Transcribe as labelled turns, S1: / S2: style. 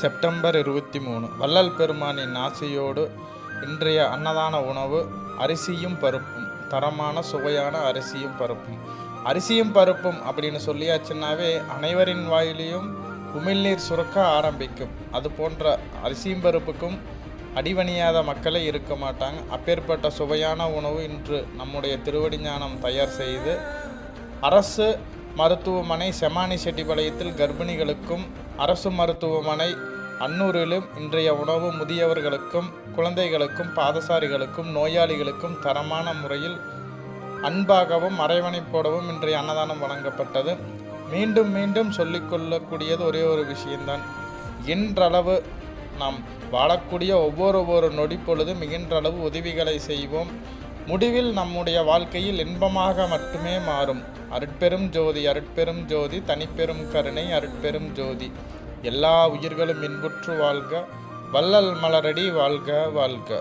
S1: September இருபத்தி மூணு. வள்ளல் பெருமானின் ஆசையோடு இன்றைய அன்னதான உணவு அரிசியும் பருப்பும் தரமான சுவையான அரிசியும் பருப்பும். அரிசியும் பருப்பும் அப்படின்னு சொல்லியாச்சுன்னாவே அனைவரின் வாயிலையும் உமிழ்நீர் சுரக்க ஆரம்பிக்கும். அது போன்ற அரிசியும் பருப்புக்கும் அடிவணியாத மக்களே இருக்க மாட்டாங்க. அப்பேற்பட்ட சுவையான உணவு இன்று நம்முடைய திருவடிஞானம் தயார் செய்து அரசு மருத்துவமனை செமானி செட்டிப்பாளையத்தில் கர்ப்பிணிகளுக்கும் அரசு மருத்துவமனை அன்னூரிலும் இன்றைய உணவு முதியவர்களுக்கும் குழந்தைகளுக்கும் பாதசாரிகளுக்கும் நோயாளிகளுக்கும் தரமான முறையில் அன்பாகவும் அரவணைப்போடவும் இன்றைய அன்னதானம் வழங்கப்பட்டது. மீண்டும் மீண்டும் சொல்லிக்கொள்ளக்கூடியது ஒரே ஒரு விஷயம்தான். இன்றளவு நாம் வாழக்கூடிய ஒவ்வொரு ஒவ்வொரு நொடி பொழுதும் மிகின்றளவு உதவிகளை செய்வோம். முடிவில் நம்முடைய வாழ்க்கையில் இன்பமாக மட்டுமே மாறும். அருட்பெரும் ஜோதி அருட்பெரும் ஜோதி தனிப்பெரும் கருணை அருட்பெரும் ஜோதி. எல்லா உயிர்களும் இன்புற்று வாழ்க வள்ளல் மலரடி வாழ்க வாழ்க.